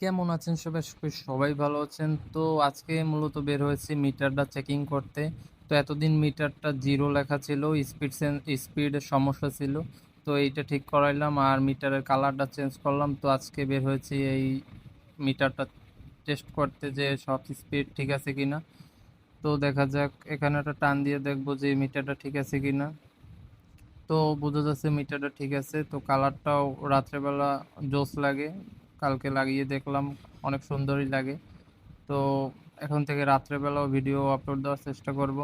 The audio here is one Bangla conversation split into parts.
কেমন আছেন সবাই? সবাই ভালো আছেন। তো আজকে মূলত বের হয়েছি মিটারটা চেকিং করতে। তো এতদিন মিটারটা জিরো লেখা ছিল, স্পিড স্পিডের সমস্যা ছিল। তো এইটা ঠিক করাইলাম আর মিটারের কালারটা চেঞ্জ করলাম। তো আজকে বের হয়েছি এই মিটারটা টেস্ট করতে যে সব স্পিড ঠিক আছে কিনা। তো দেখা যাক এখানে একটা টান দিয়ে দেখব যে মিটারটা ঠিক আছে কিনা। তো বোঝা যাচ্ছে মিটারটা ঠিক আছে। তো কালারটাও রাত্রেবেলা জোস লাগে। কালকে লাগিয়ে দেখলাম, অনেক সুন্দরই লাগে। তো এখন থেকে রাত্রেবেলাও ভিডিও আপলোড দেওয়ার চেষ্টা করব।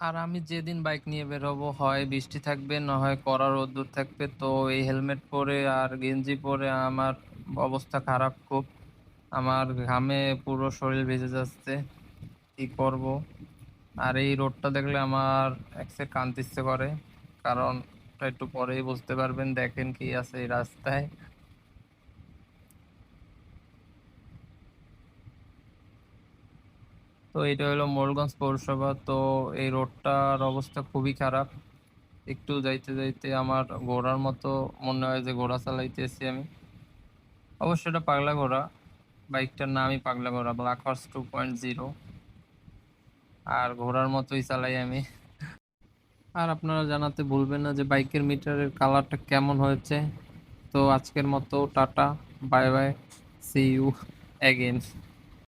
আর আমি যেদিন বাইক নিয়ে বেরোবো হয় বৃষ্টি থাকবে, না হয় কড়া রোদ্দুর থাকবে। তো এই হেলমেট পরে আর গেঞ্জি পরে আমার অবস্থা খারাপ খুব। আমার ঘামে পুরো শরীর ভেজে যাচ্ছে। কি করব? আর এই রোডটা দেখলে আমার এক সেকেন্ড কাঁদতে ইচ্ছে করে। কারণ একটু পরেই বুঝতে পারবেন দেখেন কি আছে এই রাস্তায়। তো এটা হলো মোড়লগঞ্জ পৌরসভা। তো এই রোডটার অবস্থা খুবই খারাপ। একটু যাইতে, যাইতে আমার ঘোড়ার মতো মনে হয় যে ঘোড়া চালাইতেছি আমি। অবশ্য এটা পাগলা ঘোড়া। বাইকটার নামই পাগলা ঘোড়া ব্ল্যাক হর্স 2.0 আর ঘোড়ার মতোই চালাই আমি। আর আপনারা জানাতে ভুলবেন না যে বাইকের মিটারের কালারটা কেমন হয়েছে। তো আজকের মতো tata, bye bye, see you again.